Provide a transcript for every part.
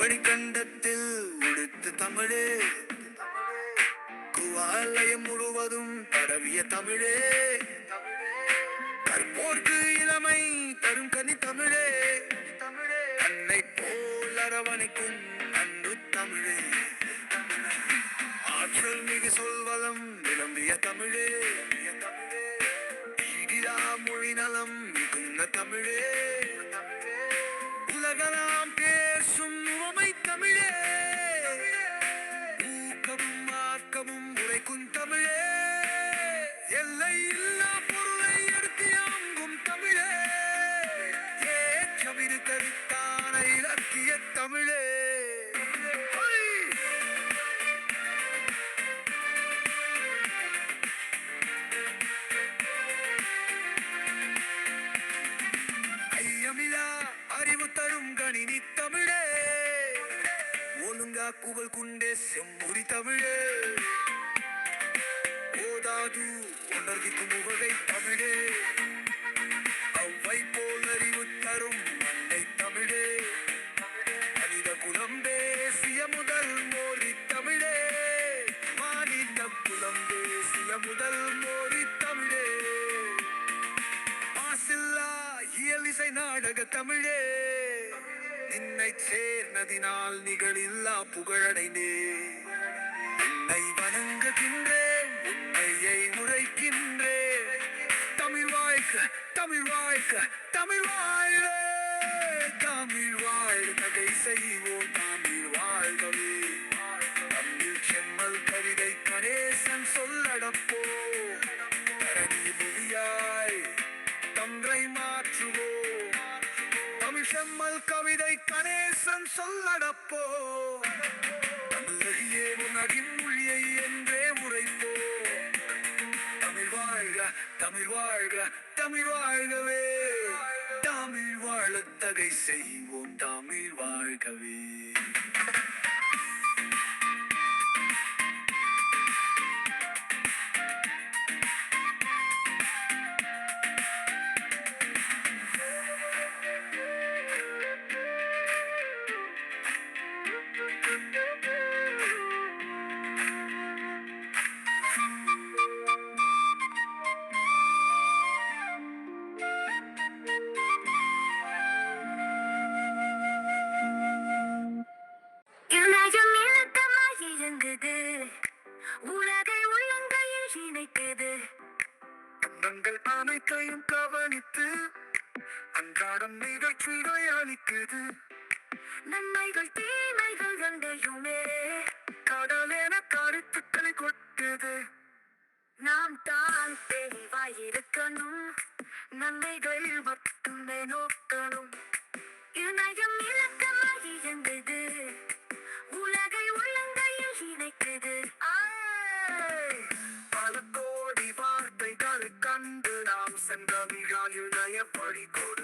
வழிகண்டத்தில் உடுத்து தமிழே. குவாலயம் முழுவதும் பரவிய தமிழே. கற்போர்க்கு இளமை தரும் கனி தமிழே. தமிழே அன்னை போல் அரவணைக்கும் அன்று தமிழே. ஆற்றல் மிகு சொல்வளம் விளம்பிய தமிழே. ஈடிலா மொழி நலம் மிகுந்த தமிழே. உலகலாம் தரும் கணினி தமிழே ஒழுங்கா குவல் குண்டே செம்முடி தமிழே. போதாது உணர்விக்கும் உவகை தமிழே. அவ்வை போல் அறிவு தரும் மண்ணை தமிழே. மனித குலம் பேசிய முதல் மோரி தமிழே. மாநில குலம் பேசிய முதல் மோரி தமிழே. மாசில்லா இயலிசை நாடக தமிழே. என்னை சேர்ந்ததினால் நிகழில்லா புகழடைந்தே. என்னை வணங்குகின்றேன் உண்மையை உரைக்கின்றேன். தமிழ் வாழ்க தமிழ் வாழ்க தமிழ் வாழ்க தமிழ் வாழ் நகை செய்வோம் தமிழ் வாழ்கவே. தமிழ் செம்மல் கவிதை கணேசன் சொல்லடப்போ கணேசன் சொல்லடப்போ. தமிழையே உனகின் மொழியை என்றே உரைப்போ. தமிழ் வாழ்க தமிழ் வாழ்க தமிழ் வாழ்கவே. தமிழ் வாழத்தகை செய்வோம் தமிழ் வாழ்கவே. அன்றாடம் நிகழ்ச்சிகளை அளிக்குது நன்மைகள் தீமைகள் ரெண்டையுமே கடலென கருத்துக்களை கொட்டுது. நாம் தான் தெளிவாய் இருக்கணும் நன்மைகள் மட்டுமே நோக்கணும். இணையம் இலக்கமாய் இயங்குது. உலகை உள்ளங்கையில் இணைக்குது. பல கோடி வார்த்தைகளை கண்டு நாம் சென்ற மிக இணைய படி கொடு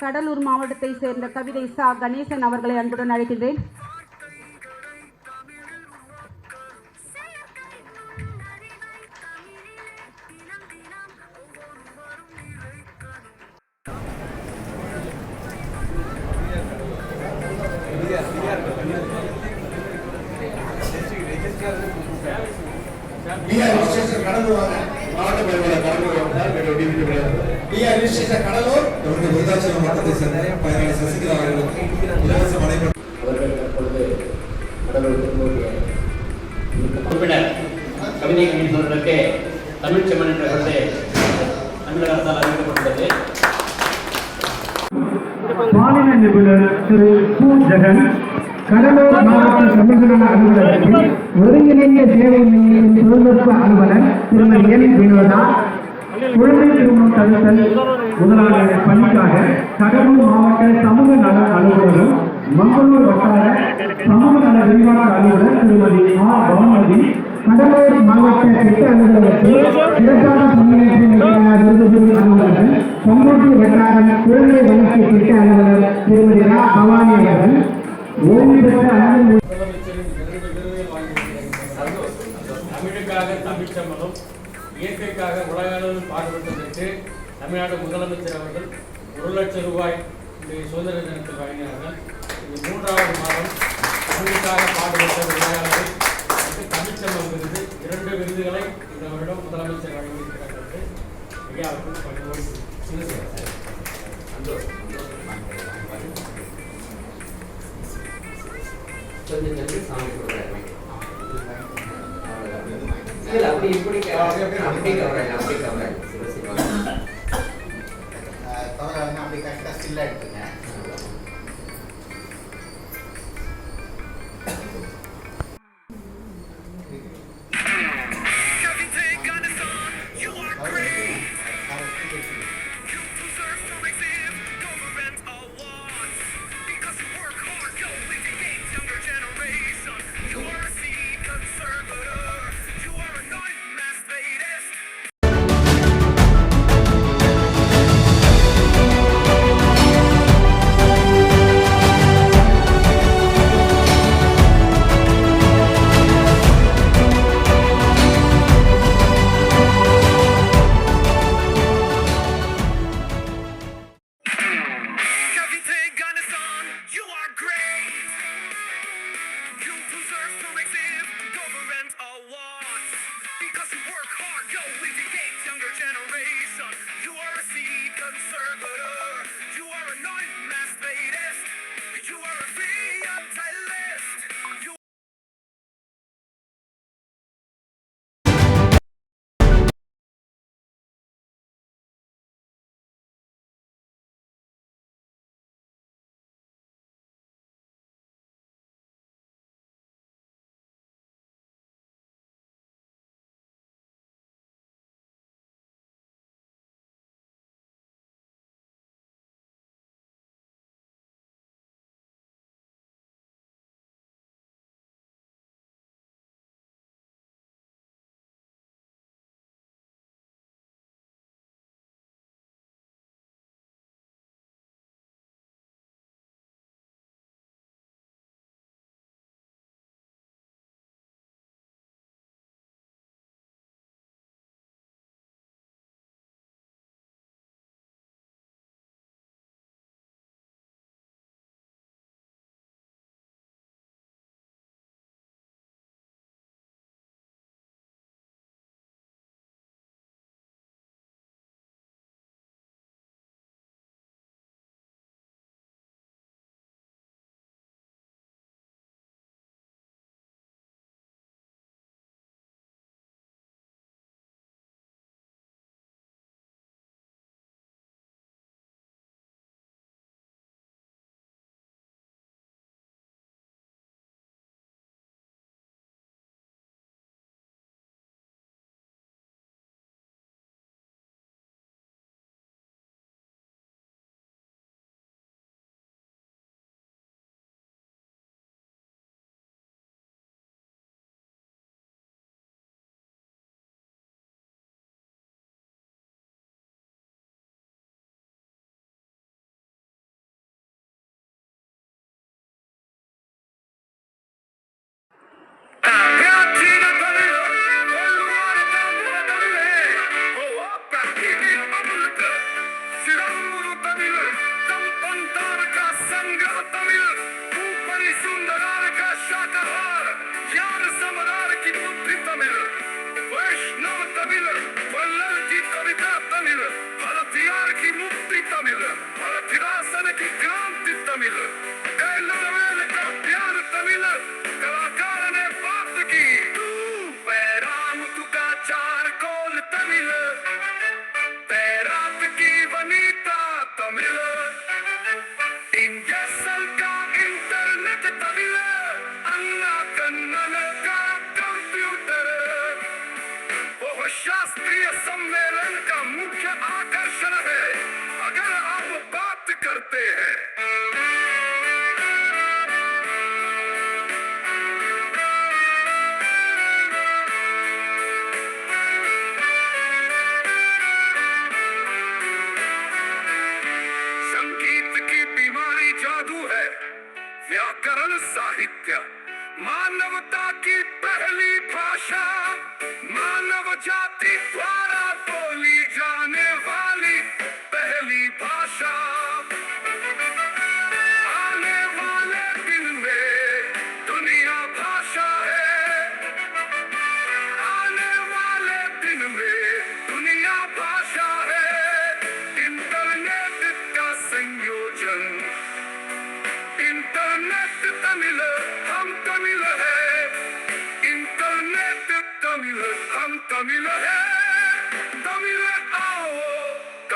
கடலூர் மாவட்டத்தை சேர்ந்த கவிதை சா. கணேசன் அவர்களை அன்புடன் அழைக்கின்றேன். டிஆர் ரிஜிஸ்ட்ரேஷன் கடலூர் வாங்க மாவட்ட பரிமாண கடலூர் டிஆர் ரிஜிஸ்ட்ரேஷன் கடலூர் தொடர்ந்து விருதாச்சலம் மாவட்டத்தை சேர்ந்த பயனாளி சசிகலா அவர்களுக்கு இலவச மனைப்பட அவர்கள் தற்பொழுது கடலூர் திருமூர்த்திய உறுப்பினர் கவிதை கணிதர்களுக்கு தமிழ் செம்மன் என்ற விருது தமிழக அரசால் அறிவிக்கப்பட்டுள்ளது மாநில நிபுணர் திரு சு ஜெகன் கடலூர் மாவட்ட சமூக அலுவலகத்தில் ஒருங்கிணைந்த சேவை மையத்தின் தொழில்நுட்ப அலுவலர் திருமதி என் வினோதா கழித்தல் தடுத்தல் முதலாளர் பணிக்காக கடலூர் மாவட்ட சமூக நல அலுவலரும் மங்களூர் வட்டார சமூக நல விரிவாக்க அலுவலர் திருமதி ஆ. பானுமதி கடலூர் மாவட்ட திட்ட அலுவலகத்தில் சிறப்பான பணியாற்றிய விருது அலுவலர்கள் பங்கூட்டு வட்டாரம் குழந்தை வளர்ச்சி திட்ட அலுவலர் திருமதி ரா பவானி அவர்கள் ஓய்வு பெற்ற அலுவலர் தமிழுக்காக தமிழ் இயற்கைக்காக உலக அளவில் பாடுபட்டதற்கு தமிழ்நாடு முதலமைச்சர் அவர்கள் ஒரு லட்சம் ரூபாய் இன்றைய சுதந்திர தினத்தில் வழங்கினார்கள். இது மூன்றாவது மாதம் தமிழுக்காக பாடுபட்ட விளையாளர்கள் தமிழ் விருது இரண்டு விருதுகளை இந்த வருடம் முதலமைச்சர் வழங்கியிருக்கிறார். என்று மிக அவர்கள் கொஞ்சம் சாமி கொடுக்குறாரு அப்படி இப்படி அப்படி கவராங்க அப்படி கரெக்டாக ஸ்டில்லாக எடுத்துங்க Aman aman Happy birthday!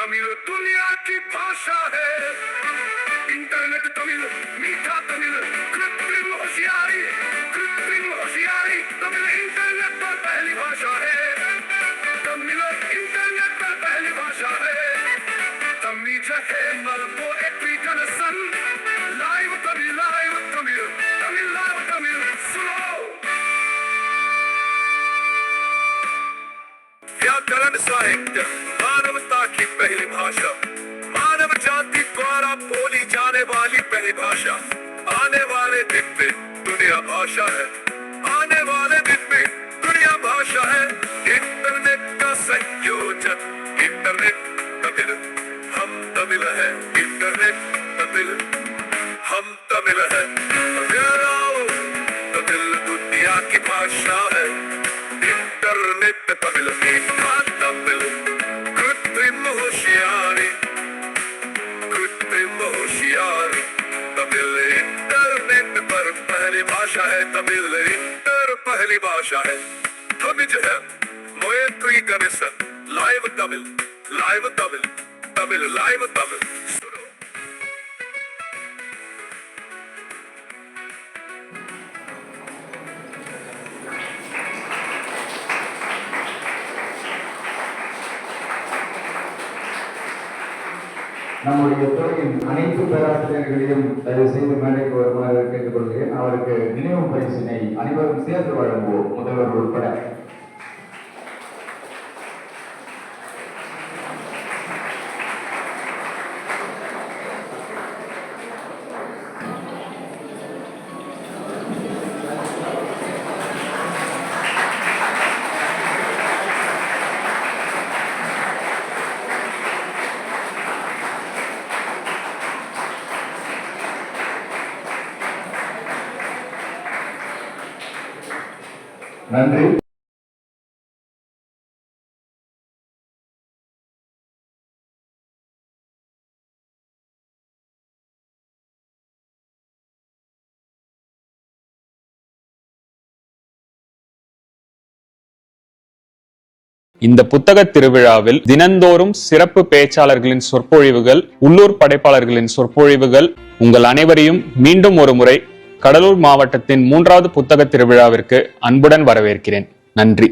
Tamil दुनिया की भाषा है। इंटरनेट तमिल, मीठा तमिल, कृत्रिम होशियारी कृत्रिम होशियारी, तमिल इंटरनेट पर पहली भाषा है। तमिल इंटरनेट पर पहली भाषा है। तमिल है मरबो एक Johnson. Live Tamil live Tamil Tamil live Tamil, सुनो। व्याकरण साहित्य। पहली भाषा। मानव जाति द्वारा बोली जाने वाली पहली भाषा। आने वाले दिन में दुनिया भाषा है। आने वाले दिन में दुनिया भाषा है। इंटरनेट का संयोजन, इंटरनेट तमिल। हम तमिल है, इंटरनेट तमिल। हम तमिल है। तमिल दुनिया की भाषा है। इंटरनेट तमिल मीठा तमिल। पहली भाषा है तमिल इंटर पहली भाषा है। तमिज है मोयत्री commission live Tamil live Tamil Tamil live Tamil நம்முடைய துறையின் அனைத்து பேராசிரியர்களையும் தயவு செய்து மேடைக்கு வருமாறு கேட்டுக்கொள்கிறேன். அவருக்கு நினைவு பரிசினை அனைவரும் சேர்ந்து வழங்குவோம். முதல்வர் உட்பட இந்த புத்தக திருவிழாவில் தினந்தோறும் சிறப்பு பேச்சாளர்களின் சொற்பொழிவுகள் உள்ளூர் படைப்பாளர்களின் சொற்பொழிவுகள் உங்கள் அனைவரையும் மீண்டும் ஒரு முறை கடலூர் மாவட்டத்தின் மூன்றாவது புத்தக திருவிழாவிற்கு அன்புடன் வரவேற்கிறேன். நன்றி.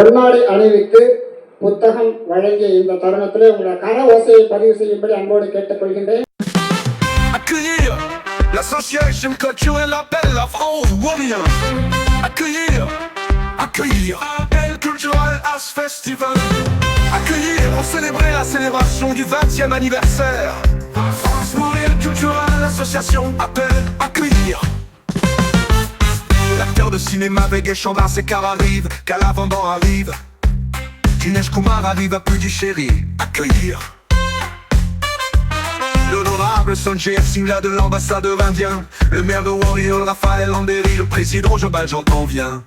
பொன்னாடை அணிவித்து புத்தகம் வழங்கிய இந்த தருணத்திலே உங்களை கர ஓசையை பதிவு செய்யும்படி அன்போடு கேட்டுக்கொள்கின்றேன் Accueillir l'association culturelle appelle la France Warrior. Accueillir, accueillir Appel culturel As Festival. Accueillir pour célébrer la célébration du 20e anniversaire. France Warrior Culturelle Association appelle accueillir. L'acteur de cinéma c'est car arrive, l'avant arrive. Dinesh Kumar arrive à Puducherry. Accueillir. L'honorable Sanjay Singla de l'ambassadeur indien Le maire de Warrior, Raphaël Landry Le président Jobal j'entends vient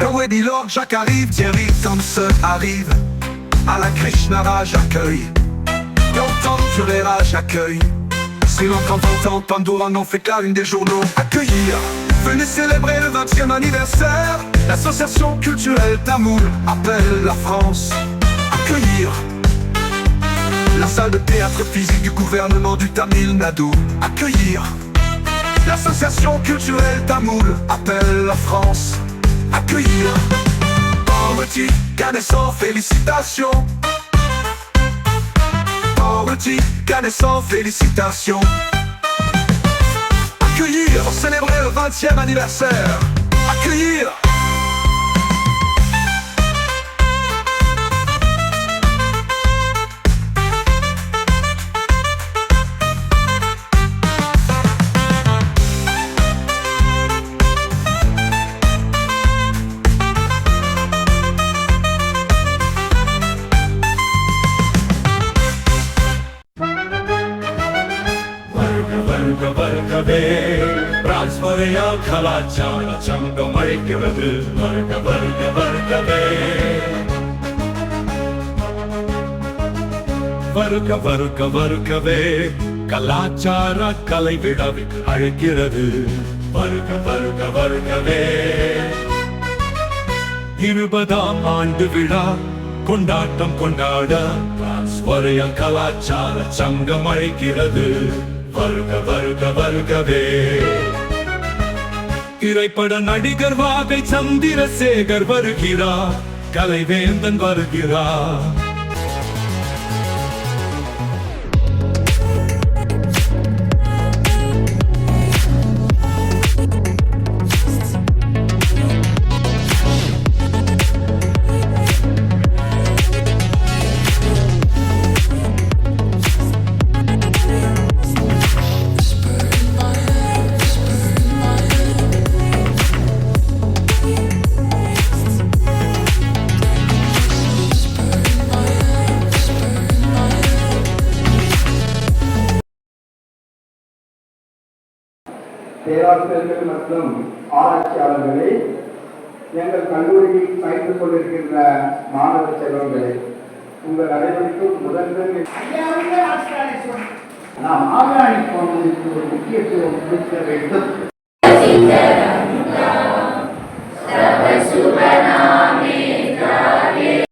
Weddy Lord, Jacques arrive Thierry Thompson arrive À la Krishna Raj accueille Longtemps Furera j'accueille Sri Lankan Tantan Pandora n'en fait qu'à une des journaux Accueillir Venez célébrer le 20e anniversaire L'association culturelle Tamoul appelle la France Accueillir la salle de théâtre physique du gouvernement du Tamil Nadu. Accueillir. L'association culturelle Tamoul appelle la France. Accueillir. Poverty, Ganesan, félicitations. Redis, Ganessan, félicitations. Accueillir, célébrer le 20e anniversaire. Accueillir. வருக வருக வருகவே ராஜ்மறையா கலாச்சார சங்கம் அழைக்கிறது வருக வருக வருகவே வருக வருக வருகவே. கலாச்சார கலை விழாவுக்கு அழைக்கிறது. வருக வருக வருகவே. இருபதாம் ஆண்டு விழா கொண்டாட்டம் கொண்டாட. ஸ்வரைய கலாச்சார சங்கம் அழைக்கிறது வருக வருக வருகவே. திரைப்பட நடிகர் வாகை சந்திரசேகர் வருகிறார். கலைவேந்தன் வருகிறார். பேராசிரியர்கள் மற்றும் ஆராய்ச்சியாளர்களே எங்கள் கல்லூரியில் பயின்று கொண்டிருக்கின்ற மாணவ செல்வங்களே உங்கள் அனைவருக்கும் முதன்மை நாம் ஆகாணி ஒரு முக்கியத்துவம் கொடுக்க வேண்டும்.